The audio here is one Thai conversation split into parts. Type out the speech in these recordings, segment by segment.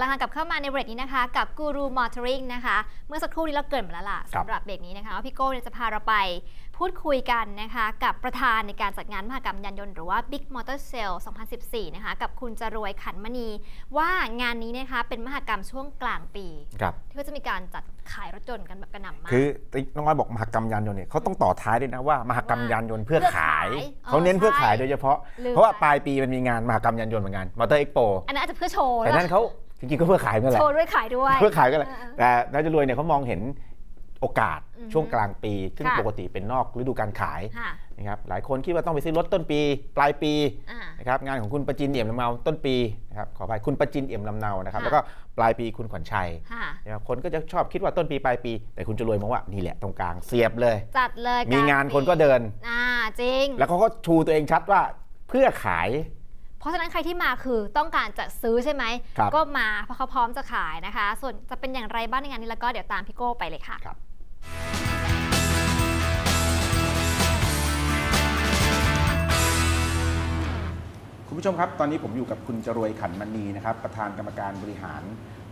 ละค่ะกลับเข้ามาในเบรกนี้นะคะ กับกูรูมอเตอร์ริงนะคะ เมื่อสักครู่นี้เราเกริดมาแล้วล่ะครับสำหรับเบรกนี้นะคะว่าพี่โก้เนี่ยจะพาเราไปพูดคุยกันนะคะ กับประธานในการจัดงานมหกรรมยานยนต์หรือว่า Big Motor Sale 2014 นะคะ กับคุณจรวยขันมณีว่างานนี้นะคะเป็นมหกรรมช่วงกลางปีครับที่ก็จะมีการจัดขายรถยนต์กันแบบกระหน่ำมาก คือน้องอ้อยบอกมหกรรมยานยนต์เนี่ยเขาต้องต่อท้ายด้วยนะว่ามหกรรมยานยนต์เพื่อเพื่อขายขายเขาเน้นอ๋อเพื่อขายใช่โดยเฉพาะลืมเพราะว่าไปปลายปีมันมีงานมหกรรมยานยนต์เหมือนกันมอเตอร์เอ็กโปอันนั้นอาจจะเพื่อโชว์แต่นั่นเขา จริงๆก็เพื่อขายนั่นแหละโชว์ด้วยขายด้วยเพื่อขายกันแหละเออแต่นายจรวยเนี่ยเขามองเห็นโอกาสอือฮึช่วงกลางปี ซึ่งค่ะปกติเป็นนอกฤดูการขายค่ะนะครับหลายคนคิดว่าต้องไปซื้อรถต้นปี ปลายปีอ่านะครับงานของคุณประจินเอี่ยมลำเนาต้นปีนะครับขออภัยคุณประจินเอี่ยมลำเนานะครับค่ะแล้วก็ปลายปีคุณขวัญชัยค่ะนะครับคนก็จะชอบคิดว่าต้นปีปลายปี แต่คุณจรวยมองว่านี่แหละตรงกลางเสียบเลย จัดเลยมีงานคนก็เดินอ่าจริง แล้วเขาก็ชูตัวเองชัดว่าเพื่อขาย เพราะฉะนั้นใครที่มาคือต้องการจะซื้อใช่ไหมครับก็มาเพราะเขาพร้อมจะขายนะคะ ส่วนจะเป็นอย่างไรบ้างในงานนี้แล้วก็เดี๋ยวตามพี่โก้ไปเลยค่ะครับคุณผู้ชมครับ ตอนนี้ผมอยู่กับคุณจรวยขันมณีนะครับ ประธานกรรมการบริหาร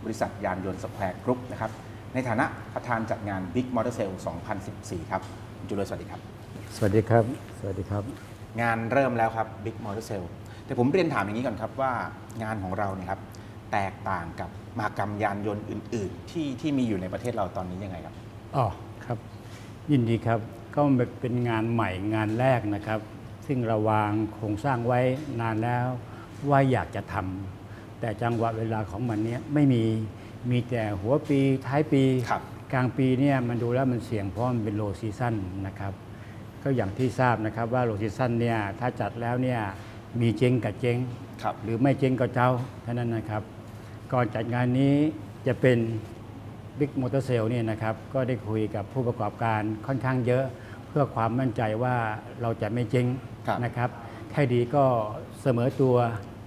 บริษัทยานยนต์สแควร์กรุ๊ปนะครับ ในฐานะประธานจัดงาน Big Motor Sale 2014 ครับคุณจรวยสวัสดีครับ สวัสดีครับ สวัสดีครับ งานเริ่มแล้วครับ Big Motor Sale แต่ผมเรียนถามอย่างนี้ก่อนครับว่างานของเราเนี่ยครับแตกต่างกับมหกรรมยานยนต์อื่น ๆ ที่ที่มีอยู่ในประเทศเราตอนนี้ยังไงครับอ๋อครับ ยินดีครับก็เป็นงานใหม่งานแรกนะครับ ซึ่งเราวางโครงสร้างไว้นานแล้วว่าอยากจะทำแต่จังหวะเวลาของมันเนี้ยไม่มีมีแต่หัวปีท้ายปีครับกลางปีเนี่ยมันดูแล้วมันเสี่ยงเพราะมันเป็นโลซีซั่นนะครับก็อย่างที่ทราบนะครับว่าโลซีซั่นเนี่ยถ้าจัดแล้วเนี่ย มีเจ๊งกับเจ๊งครับหรือไม่เจ๊งก็เจ้าเท่านั้นนะครับ ก่อนจัดงานนี้จะเป็น Big Motor Sale เนี่ยนะครับก็ได้คุยกับผู้ประกอบการค่อนข้างเยอะ เพื่อความมั่นใจว่าเราจะไม่เจ๊งครับนะครับแค่ดีก็เสมอตัว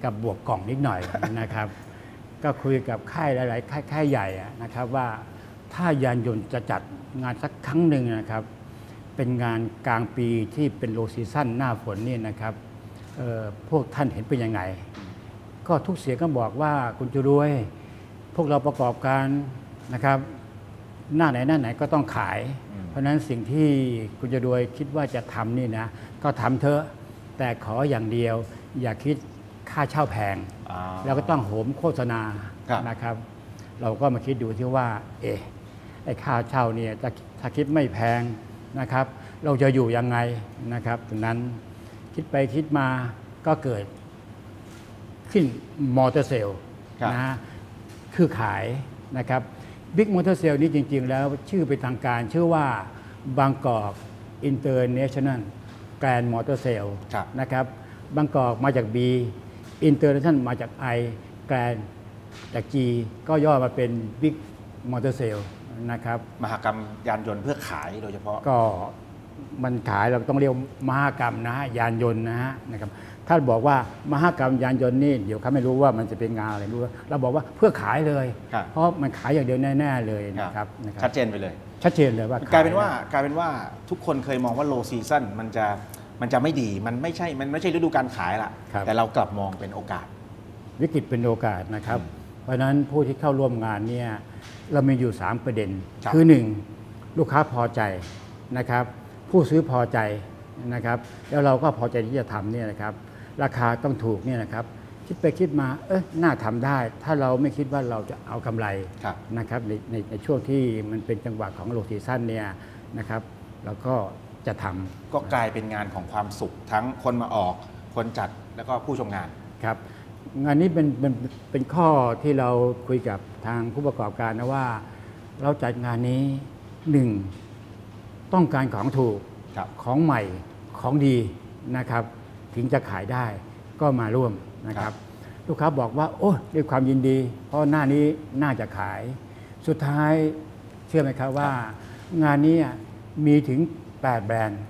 กับบวกกล่องนิดหน่อยนะครับ ก็คุยกับค่ายหลาย ๆ ค่ายค่ายใหญ่อะนะครับว่าถ้ายานยนต์จะจัดงานสักครั้งหนึ่งนะครับ เป็นงานกลางปีที่เป็นโลซีซั่นหน้าฝนนี่นะครับเอ่อ พวกท่านเห็นเป็นยังไง ก็ทุกเสียงก็บอกว่าคุณจะรวย พวกเราประกอบการนะครับ หน้าไหนหน้าไหนก็ต้องขายอืมเพราะฉะนั้นสิ่งที่คุณจะรวยคิดว่าจะทำนี่นะ ก็ทำเถอะแต่ขออย่างเดียว อย่าคิดค่าเช่าแพงอ่าเราก็ต้องโหมโฆษณาครับนะครับ เราก็มาคิดดูที่ว่า เอะไอ้ค่าเช่าเนี่ยถ้าถ้าคิดไม่แพงนะครับ เราจะอยู่ยังไงนะครับตรงนั้น คิดไปคิดมาก็เกิดขึ้นมอเตอร์เซลครับนะฮะคือขายนะครับบิ๊กมอเตอร์เซลนี้จริง ๆ แล้วชื่อเป็นทางการชื่อว่าบางกอกอินเตอร์เนชั่นแนลแกรนด์มอเตอร์เซลครับนะครับบางกอกมาจาก B อินเตอร์เนชั่นมาจาก I แกรนจาก G ก็ย่อมาเป็น Big Motor Sale นะครับ มหกรรมยานยนต์เพื่อขายโดยเฉพาะก็ มันขายเราต้องเรียกมหากรรมนะฮะยานยนต์นะฮะนะครับถ้าบอกว่ามหากรรมยานยนต์นี่เดี๋ยวเขาไม่รู้ว่ามันจะเป็นงานอะไรไม่รู้เราบอกว่าเพื่อขายเลย ครับ เพราะมันขายอย่างเดียวแน่ๆเลยนะครับนะคชัรัดบเจนไปเลย ชัดเจนเลยว่ากลายเป็นว่ากลายเป็นว่าทุกคนเคยมองว่า low season มันจะมันจะไม่ดีมันไม่ใช่มันไม่ใช่ฤดูการขายละครับ แต่เรากลับมองเป็นโอกาส วิกฤตเป็นโอกาสนะครับ เพราะฉะนั้นผู้ที่เข้าร่วมงานเนี่ยเรามีอยู่ 3 ประเด็นครับอ 1. ลูกค้าพอใจนะครับ ผู้ซื้อพอใจนะครับ แล้วเราก็พอใจที่จะทำเนี่ยนะครับ ราคาต้องถูกเนี่ยนะครับ คิดไปคิดมาเออน่าทำได้ ถ้าเราไม่คิดว่าเราจะเอากำไรครับนะครับในในในช่วงที่มันเป็นจังหวะของโลซีซั่นเนี่ยนะครับเราก็จะทำก็กลายเป็นงานของความสุขทั้งคนมาออก คนจัดแล้วก็ผู้ชมงานครับงานนี้เป็นเป็นเป็นข้อที่เราคุยกับทางผู้ประกอบการนะว่า เราจัดงานนี้หนึ่ง ต้องการของถูกครับของใหม่ของดีนะครับ ถึงจะขายได้ก็มาร่วมนะคครัรับบลูกค้าบอกว่า โอ้ด้วยความยินดี เพราะหน้านี้น่าจะขาย สุดท้ายเชื่อไหมครับว่า งานนี้มีถึง 8 แบรนด์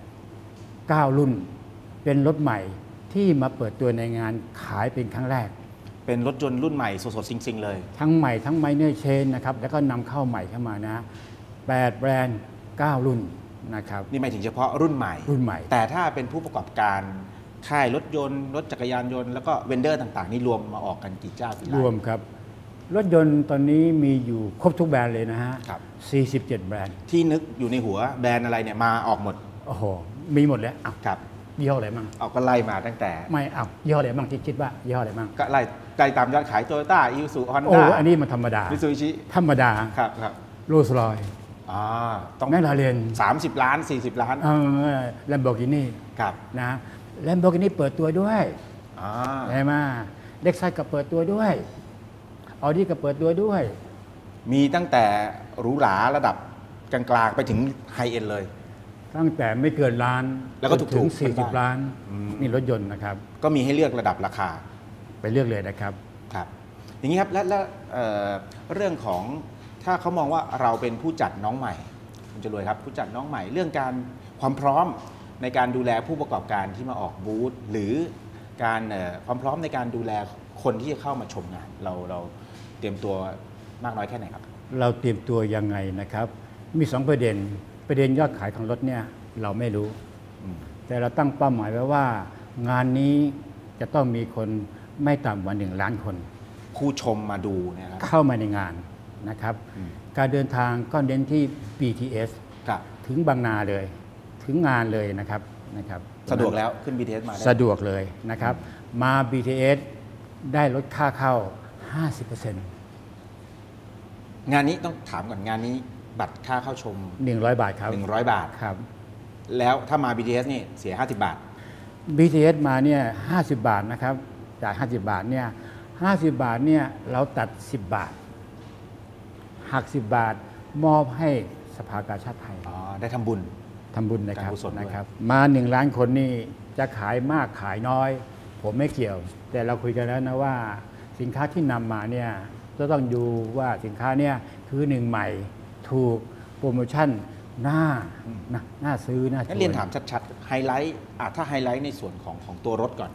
9 รุ่น เป็นรถใหม่ที่มาเปิดตัวในงานขายเป็นครั้งแรก เป็นรถยนต์รุ่นใหม่สดๆซิงๆเลย ทั้งใหม่ทั้งไมเนอร์เชนนะครับแล้วก็นำเข้าใหม่เข้ามานะ 8 แบรนด์ 9 รุ่น นะครับนี่หมายถึงเฉพาะรุ่นใหม่ รุ่นใหม่ แต่ถ้าเป็นผู้ประกอบการค่ายรถยนต์ รถจักรยานยนต์แล้วก็เวนเดอร์ต่าง ๆ นี่รวมมาออกกันกี่เจ้ากี่รร้านวมครับ รถยนต์ตอนนี้มีอยู่ครบทุกแบรนด์เลยนะฮะครับ47 แบรนด์ ที่นึกอยู่ในหัวแบรนด์อะไรเนี่ยมาออกหมดโอ้โหมีหมดแล้วอ้าวครับยี่ห้ออะไรมั่งเอาก็ไล่มาตั้งแต่ ไม่เอายี่ห้ออะไรมั่งที่คิดว่ายี่ห้ออะไรมั่งก็ไล่ไล่ตามยอดขายโตโยต้าอิวสุฮอนโอ้ด้าอันนี้มันธรรมดามิซูบิชิธรรมดาครับครับโรลส์รอยอ่า ต้องแมคลาเรนสามสิบล้านสี่สิบล้านแลมโบกินี่ครับนะแลมโบกินี่เปิดตัวด้วยอ่าใช่ไหมเล็กซัสก็เปิดตัวด้วยออดี้ก็เปิดตัวด้วย มีตั้งแต่หรูหราระดับกลางๆ ไปถึงไฮเอ็นเลย ตั้งแต่ไม่เกินล้าน แล้วก็ถูกๆถึงเป็นบ้าน40 ล้านอืมนี่รถยนต์นะครับ ก็มีให้เลือกระดับราคา ไปเลือกเลยนะครับ ครับ อย่างนี้ครับ และและเอ่อเรื่องของ ถ้าเขามองว่าเราเป็นผู้จัดน้องใหม่คุณจรวยครับผู้จัดน้องใหม่ เรื่องการความพร้อมในการดูแลผู้ประกอบการที่มาออกบูธหรือการเอ่อความพร้อมในการดูแลคนที่จะเข้ามาชมงาน เราเราเตรียมตัวมากน้อยแค่ไหนครับ เราเตรียมตัวยังไงนะครับ มีสองประเด็นประเด็นยอดขายของรถเนี่ยเราไม่รู้อืมแต่เราตั้งเป้าหมายไว้ว่า งานนี้จะต้องมีคนไม่ต่ำกว่าหนึ่งล้านคน ผู้ชมมาดูเนะครับเข้ามาในงาน นะครับอืมการเดินทางก็เน้นที่ BTS ครับถึงบางนาเลย ถึงงานเลยนะครับนะครับสะดวกแล้วขึ้น BTS มาได้สะดวกเลยนะครับมา BTS ได้ลดค่าเข้า 50%งานนี้ต้องถามก่อนงานนี้บัตรค่าเข้าชม 100 บาทครับ 100 บาทครับ แล้วถ้ามา BTS นี่เสีย 50 บาท BTS มาเนี่ย50 บาทนะครับจ่าย50 บาทเนี่ย50 บาทเนี่ยเราตัด 10 บาท หัก 10 บาท มอบให้สภากาชาติไทยอ๋อได้ทำบุญ ทำบุญนะครับการกุศลด้วย นะครับ มาหนึ่งล้านคนนี่จะขายมากขายน้อย ผมไม่เกี่ยว แต่เราคุยกันแล้วนะว่า สินค้าที่นำมาเนี่ยจะต้องดูว่าสินค้าเนี่ยคือหนึ่งใหม่ถูกโปรโมชั่นน่านะน่าซื้อน่าชงั้นวเรียนถามชัดๆไฮไลท์อะถ้าไฮไลท์ในส่วนของของตัวรถก่อน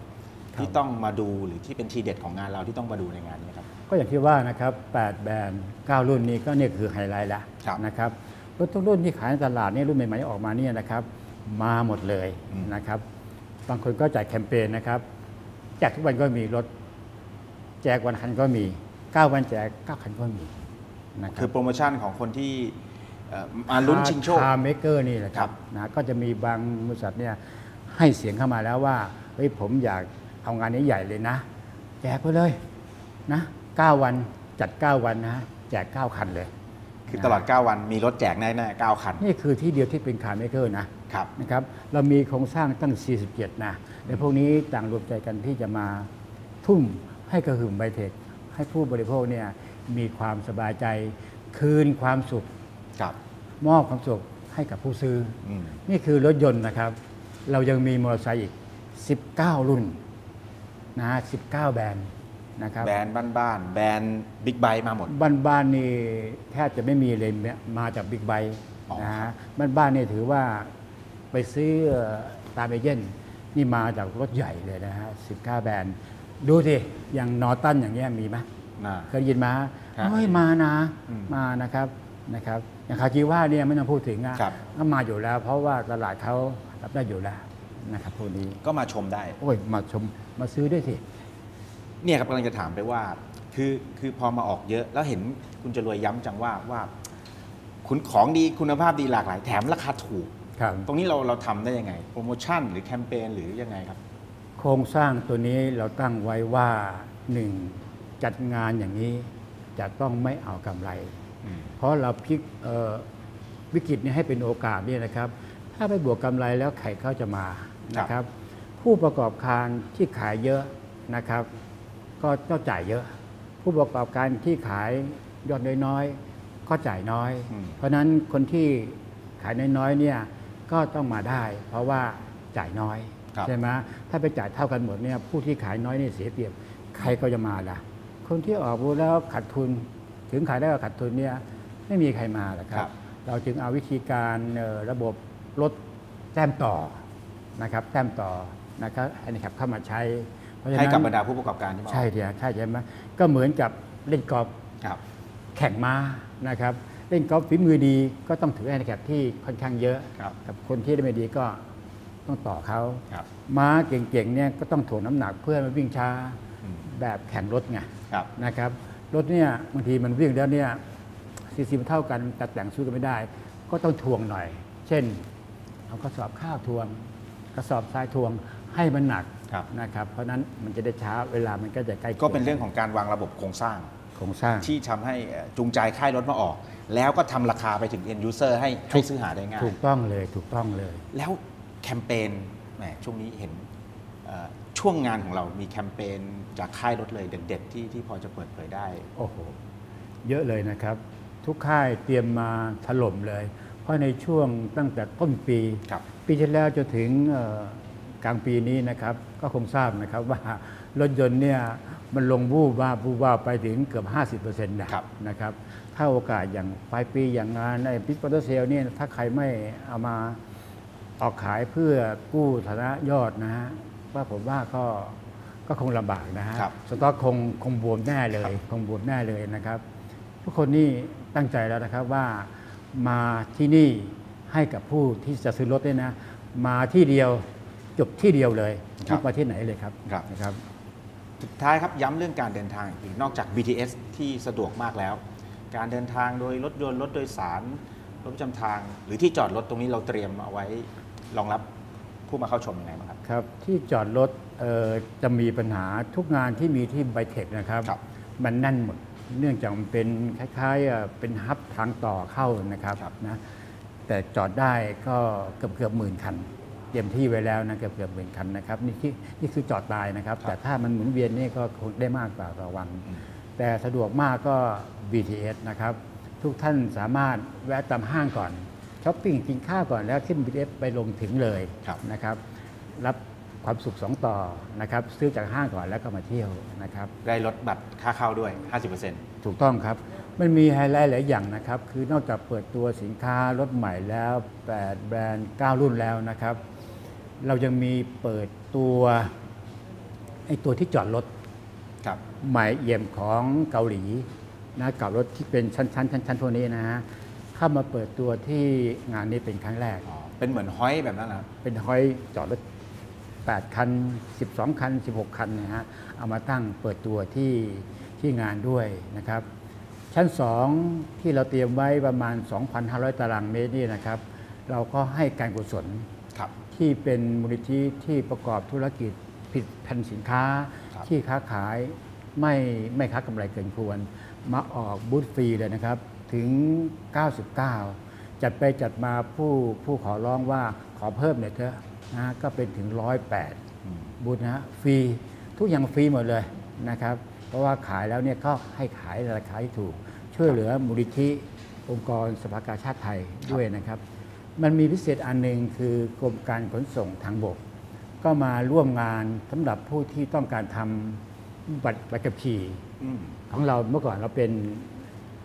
ครับที่ต้องมาดูหรือที่เป็นทีเด็ดของงานเราที่ต้องมาดูในงานนี้ครับ ก็อย่างที่ว่านะครับ8แบรนด์9รุ่นนี้ก็เนี่ยคือไฮไลท์แล้วครับนะครับรถทุกรุ่นที่ขายในตลาดเนี่ยรุ่นใหม่ๆออกมาเนี่ยนะครับ มาหมดเลยอืมนะครับ บางคนก็จัดแคมเปญนะครับแจกทุกวันก็มีรถ แจกวันคันก็มี 9 วันแจก 9 คันก็มีนะครัคือโปรโมชั่นของคนที่เอ่อมาลุ้นชิงโชคคาร์เมเกอร์นี่แหละคครัรับบนะก็จะมีบางบริษัทเนี่ยให้เสียงเข้ามาแล้วว่าเฮ้ยผมอยากเอางานนี้ใหญ่เลยนะ แจกไปเลยนะ 9 วันจัด 9 วันนะแจก 9 คันเลย คือตลอด 9 วันมีรถแจกแน่ๆ9คัน นี่คือที่เดียวที่เป็นคาร์เมเกอร์นะครับนะครับ เรามีโครงสร้างตั้ง 47 นะแต่พวกนี้ต่างรวมใจกันที่จะมาทุ่มให้กระหึ่มไบเทค ให้ผู้บริโภคเนี่ยมีความสบายใจคืนความสุขครับมอบความสุขให้กับผู้ซื้ออืมนี่คือรถยนต์นะครับ เรายังมีมอเตอร์ไซค์อีก 19 รุ่นนะฮะ19 แบรนด์ นะครับแบรนด์บ้านๆแบรนด์บิ๊กไบค์มาหมด บ้านๆนี่แทบจะไม่มีเลยเนี่ยมาจากบิ๊กไบค์อ๋อนะครัฮะบบ้านๆนี่ถือว่าไปซื้อตามเอเย่นนี่มาจากรถใหญ่เลยนะฮะ19แบรนด์ ดูสิอย่างนอตันอย่างเงี้ยมีไหมน่ะเคยได้ยินมาครับเฮ้ยมานะอืมมานะครับนะครับอย่างคาจิว่าเนี่ยไม่ต้องพูดถึงอะครับก็มาอยู่แล้ว เพราะว่าตลาดเขารับได้อยู่แล้วนะครับพวกนี้ก็มาชมได้ โอ้ยมาชมมาซื้อด้วยสิ เนี่ยครับกำลังจะถามไปว่า คือคือพอมาออกเยอะแล้วเห็นคุณจรวยย้ำจังว่าว่า คุณของดีคุณภาพดีหลากหลายแถมราคาถูกครับตรงนี้เราเราทำได้ยังไง โปรโมชั่นหรือแคมเปญหรือยังไงครับ โครงสร้างตัวนี้เราตั้งไว้ว่าหนึ่งจัดงานอย่างนี้จะต้องไม่เอากำไรอืมเพราะเราพลิกเอ่อวิกฤตนี้ให้เป็นโอกาสเนี่ยนะครับ ถ้าไปบวกกำไรแล้วใครเขาจะมานะครับ ผู้ประกอบการที่ขายเยอะนะครับ ก็ต้องจ่ายเยอะ ผู้ประกอบการที่ขายยอดน้อยๆก็จ่ายน้อยอืมเพราะฉะนั้นคนที่ขายน้อยๆเนี่ยก็ต้องมาได้ เพราะว่าจ่ายน้อยครับใช่ไหมถ้าไปจ่ายเท่ากันหมดเนี่ยผู้ที่ขายน้อยนี่เสียเปรียบใครก็จะมาล่ะ คนที่ออกบูธแล้วขาดทุน ถึงขายได้ก็ขาดทุนเนี่ยไม่มีใครมาหรอกคครัรับบเราจึงเอาวิธีการเอ่อระบบลดแต้มต่อนะครับแต้มต่อนะครับอันนี้ครับเข้ามาใช้เพราะฉะนั้นให้กับบรรดาผู้ประกอบการที่มาออกใช่เดียวใช่ใช่ไหมก็เหมือนกับเล่นกอล์ฟครับแข่งม้านะครับ เล่นกอล์ฟฝีมือดีก็ต้องถือแฮนดิแคปที่ค่อนข้างเยอะครับกับคนที่ไม่ดีก็ต้องต่อเขาครับม้าเก่งๆเนี่ยก็ต้องถ่วงน้ำหนักเพื่อไมาวิ่งช้าอืมแบบแข่งรถไงครับนะครับรถเนี่ยบางทีมันวิ่งแล้วเนี่ยซีซีมันเท่ากันแต่แต่งสู้กันไม่ได้ ก็ต้องทวงหน่อย เช่นเอากระสอบข้าวทวง กระสอบทรายทวงให้มันหนักครับ นะครับเพราะฉะนั้นมันจะได้ช้าเวลามันก็จะใกล้ก็เป็นเรื่องของการวางระบบโครงสร้างโครงสร้างที่ทำให้เอ่อจูงใจค่ายรถมาออก แล้วก็ทำราคาไปถึง end user ให้ให้ซื้อหาได้ง่าย ถูกต้องเลยถูกต้องเลย แล้วแคมเปญแหมช่วงนี้เห็นเอ่อช่วงงานของเรามีแคมเปญจากค่ายรถเลยเด็ดๆที่ที่พอจะเปิดเผยได้ โอ้โห เยอะเลยนะครับ ทุกค่ายเตรียมมาถล่มเลย เพราะในช่วงตั้งแต่ต้นปีครับปีที่แล้วจนถึงเอ่อก ลางปีนี้นะครับ ก็คงทราบนะครับว่ารถยนต์เนี่ยมันลงวูบว่าบวูบว่าบไปถึงเกือบ 50%นะครับนะครับ ถ้าโอกาสอย่างปลายปีอย่างงานในพิปโตเซลเนี่ยถ้าใครไม่เอามาออกขายเพื่อกู้ฐานะยอดนะฮะว่าผมว่าก็ก็คงลำบากนะฮะครับสต็อกคงคงบวมแน่เลยคงบวมแน่เลยนะครับทุกคนนี่ตั้งใจแล้วนะครับว่ามาที่นี่ให้กับผู้ที่จะซื้อรถเนี่ยนะ มาที่เดียว จบที่เดียวเลยครับที่มาที่ไหนเลยครับครับ นะครับ สุดท้ายครับย้ำเรื่องการเดินทางอีกนอกจาก BTS ที่สะดวกมากแล้ว การเดินทางโดยรถยนต์รถโดยสาร รถประจำทาง หรือที่จอดรถตรงนี้เราเตรียมเอาไว้รองรับผู้มาเข้าชมยังไงบ้างครับ ครับที่จอดรถเอ่อจะมีปัญหาทุกงานที่มีที่ไบเทคนะครับ ครับมันแน่นหมดเนื่องจากมันเป็นคล้ายๆเอ่อเป็นฮับทางต่อเข้านะครับครับ นะแต่จอดได้ก็เกือบเกือบหมื่นคัน เตรียมที่ไว้แล้วนะเกือบเกือบหมื่นคันนะครับนี่ที่นี่คือจอดตายนะครับ แต่ถ้ามันหมุนเวียนนี่ก็คงได้มากกว่าต่อวัน แต่สะดวกมากก็ BTS นะครับ ทุกท่านสามารถแวะตามห้างก่อนช้อปปิ้งกินข้าวก่อนแล้วขึ้น BTS ไปลงถึงเลยครับนะครับ รับความสุขสองต่อนะครับซื้อจากห้างก่อนแล้วก็มาเที่ยวนะครับได้ลดบัตรค่าเข้าด้วย 50%ถูกต้องครับ มันมีไฮไลท์หลายอย่างนะครับ คือนอกจากเปิดตัวสินค้ารถใหม่แล้ว 8 แบรนด์ 9 รุ่นแล้วนะครับ เรายังมีเปิดตัวไอ้ตัวที่จอดรถครับใหม่เอี่ยมของเกาหลีนะกับรถที่เป็นชั้นชั้นชั้นชั้นพวกนี้นะฮะเข้ามาเปิดตัวที่งานนี้เป็นครั้งแรกอ๋อเป็นเหมือนห้อยแบบนั้นนะครับเป็นห้อยจอดรถ8คัน 12 คัน 16 คันนะฮะเอามาตั้งเปิดตัวที่ที่งานด้วยนะครับ ชั้น 2 ที่เราเตรียมไว้ประมาณ 2,500 ตารางเมตรนี่นะครับ เราก็ให้การกุศลครับ ที่เป็นมูลนิธิที่ประกอบธุรกิจผลิดพันสินค้าครับที่ค้าขายไม่ไม่ค้ากำไรเกินควร มาออกบูธฟรีเลยนะครับ ถึง 99 จัดไปจัดมาผู้ผู้ขอร้องว่าขอเพิ่มหน่อยเถอะนะก็เป็นถึง 108 บูธนะฮะฟรีทุกอย่างฟรีหมดเลยนะครับ เพราะว่าขายแล้วเนี่ยก็ให้ขายในราคาที่ถูก ช่วยเหลือมูลนิธิองค์กรสภากาชาติไทยด้วยนะครับ มันมีพิเศษอันหนึ่งคือกรมการขนส่งทางบก ก็มาร่วมงานสำหรับผู้ที่ต้องการทำบัตรใบขับขี่อืมของเราเมื่อก่อนเราเป็น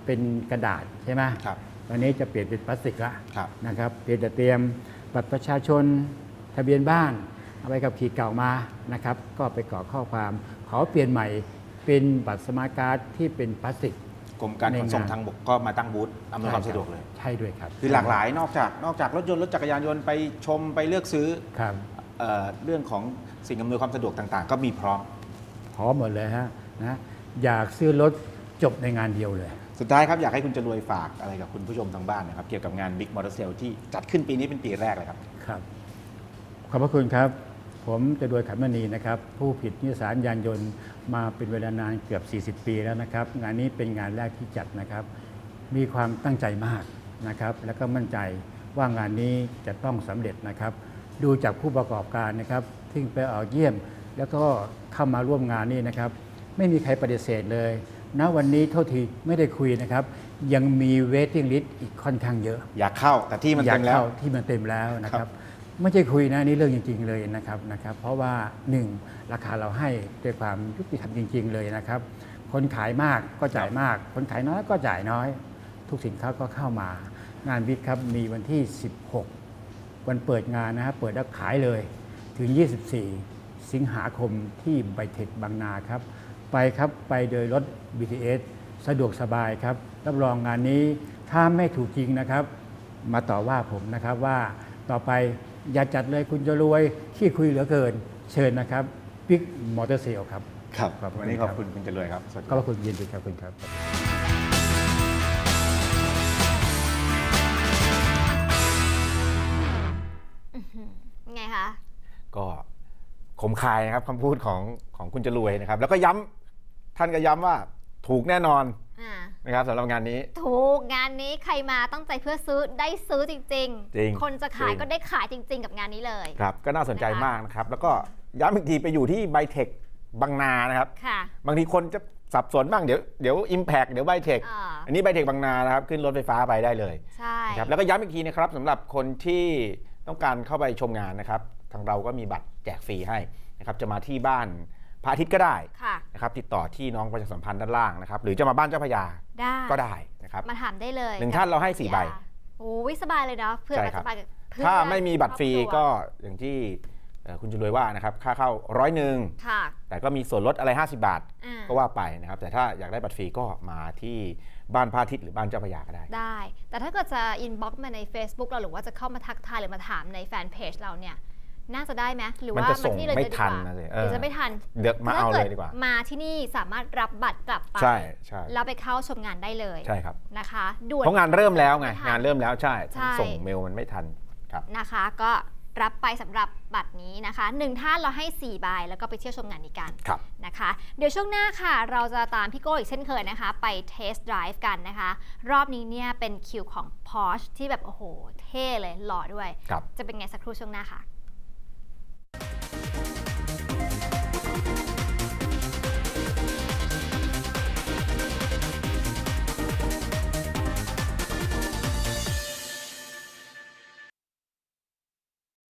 เป็นกระดาษใช่ไหมครับวันนี้จะเปลี่ยนเป็นพลาสติกละครับนะครับเพียงแต่เตรียมบัตรประชาชนทะเบียนบ้าน เอาไปกับขี่เก่ามานะครับ ก็ไปกรอกข้อความ ขอเปลี่ยนใหม่เป็นบัตรสมาร์ทการ์ดที่เป็นพลาสติก กรมการขนส่งในงานทางบกก็มาตั้งบูธอำนวยความสะดวกเลย ใช่ด้วยครับ คือหลากหลายนอกจากนอกจากรถยนต์รถจักรยานยนต์ไปชมไปเลือกซื้อครับเอ่อเรื่องของสิ่งอำนวยความสะดวกต่างๆ ก็มีพร้อม พร้อมหมดเลยฮะนะอยากซื้อรถจบในงานเดียวเลย สุดท้ายครับอยากให้คุณจรวยฝากอะไรกับคุณผู้ชมทางบ้านนะครับเกี่ยวกับงาน Big Motor Sale ที่จัดขึ้นปีนี้เป็นปีแรกเลยครับครับขอบพระคุณครับ ผมจะโดวยขันมณีนะครับ ผู้ผิดนิสสารยานยนต์มาเป็นเวลานานเกือบ 40 ปีแล้วนะครับ งานนี้เป็นงานแรกที่จัดนะครับ มีความตั้งใจมากนะครับ แล้วก็มั่นใจว่างานนี้จะต้องสำเร็จนะครับ ดูจากผู้ประกอบการนะครับที่ไปออกเยี่ยม แล้วก็เข้ามาร่วมงานนี้นะครับ ไม่มีใครปฏิเสธเลยณวันนี้โทษทีไม่ได้คุยนะครับ ยังมีเวทติ้งลิสต์อีกค่อนข้างเยอะ อยากเข้าแต่ที่มันอยาเต็กมแล้วเข้าที่มันเต็มแล้วนะคครัรับบ ไม่ใช่คุยนะนี่เรื่องจริง ๆ เลยนะครับนะครับ เพราะว่าหนึ่งราคาเราให้ด้วยความยุติธรรมจริง ๆ เลยนะครับ คนขายมากก็จ่ายมาก คนขายน้อยก็จ่ายน้อย ทุกสินค้าก็เข้ามางานวิทย์ครับมีวันที่ 16 วันเปิดงานนะครับเปิดแล้วขายเลยถึง 24 สิงหาคมที่ไบเทคบางนาครับ ไปครับไปโดยรถ BTS สะดวกสบายครับ รับรองงานนี้ถ้าไม่ถูกจริงนะครับ มาต่อว่าผมนะครับว่าต่อไป อย่าจัดเลยคุณจะรวยขี้คุยเหลือเกิน เชิญนะครับ Big Motor Sale ครับครับขอบคุณวันนี้ขอบครับคุณคุณจรวยครับสวัสดีขคอบรับคุณยินดีครับคุณครับไงคะก็คมคายนะครับคำพูดของของคุณจรวยนะครับ แล้วก็ย้ำท่านก็ย้ำว่าถูกแน่นอนอ่า นะครับสำหรับงานนี้ ถูกงานนี้ใครมาตั้งใจเพื่อซื้อได้ซื้อจริงจริง คนจะขายจริงก็ได้ขายจริง ๆ กับงานนี้เลยครับก็น่าสนใจนะคะมากนะครับ แล้วก็ย้ำอีกทีไปอยู่ที่ไบเทคบางนานะครับค่ะบางทีคนจะสับสนบ้างเดี๋ยวเดี๋ยวอิมแพกเดี๋ยวไบเทคอ่าอันนี้ไบเทคบางนานะครับขึ้นรถไฟฟ้าไปได้เลยใช่นะครับแล้วก็ย้ำอีกทีนะครับสำหรับคนที่ต้องการเข้าไปชมงานนะครับ ทางเราก็มีบัตรแจกฟรีให้นะครับจะมาที่บ้าน พระอาทิตย์ก็ได้ค่ะนะครับติดต่อที่น้องประชาสัมพันธ์ด้านล่างนะครับหรือจะมาบ้านเจ้าพระยาได้ก็ได้นะครับมาถามได้เลยหนึ่งท่านเราให้สี่ใบโอ้ยสบายเลยเนาะเพื่อนใช่ครับสบายกับเพื่อนถ้าไม่มีบัตรฟรีคอบคก็อย่างที่เอ่อคุณจุลวยว่านะครับค่าเข้าร้อยหนึ่งค่ะแต่ก็มีส่วนลดอะไร 50 บาทอ่าก็ว่าไปนะครับ แต่ถ้าอยากได้บัตรฟรีก็มาที่บ้านพระอาทิตย์หรือบ้านเจ้าพระยาก็ได้ ได้ แต่ถ้าเกิดจะอินบ็อกมาใน Facebook เราหรือว่าจะเข้ามาทักทายหรือมาถามในแฟนเพจเราเนี่ย น่าจะได้ไหมหรือมันว่าจะส่งที่เลยไม่ดีกว่าทันนะสิเออหรือจะไม่ทันเดี๋ยวมาเอาเลยดีกว่าถ้มาที่นี่สามารถรับบัตรกลับไปใช่ใช่แล้วไปเข้าชมงานได้เลยใช่ครับนะคะด่วนเพราะงานเริ่มแล้วไงม่ทังานเริ่มแล้วใช่ใช่ส่งเมลมันไม่ทันครับนะคะ ก็รับไปสำหรับบัตรนี้นะคะหนึ่งท่านเราให้4ใบแล้วก็ไปเที่ยวชมงานนี้กันครับนะคะ เดี๋ยวช่วงหน้าค่ะ เราจะตามพี่โก้อีกเช่นเคยนะคะ ไปเทสต์ไดรฟ์กันนะคะ รอบนี้เนี่ยเป็นคิวของ Porsche ที่แบบ โอ้โห เท่เลยหล่อด้วยครับจะเป็นไงสักครู่ช่วงหน้าค่ะ Thank you.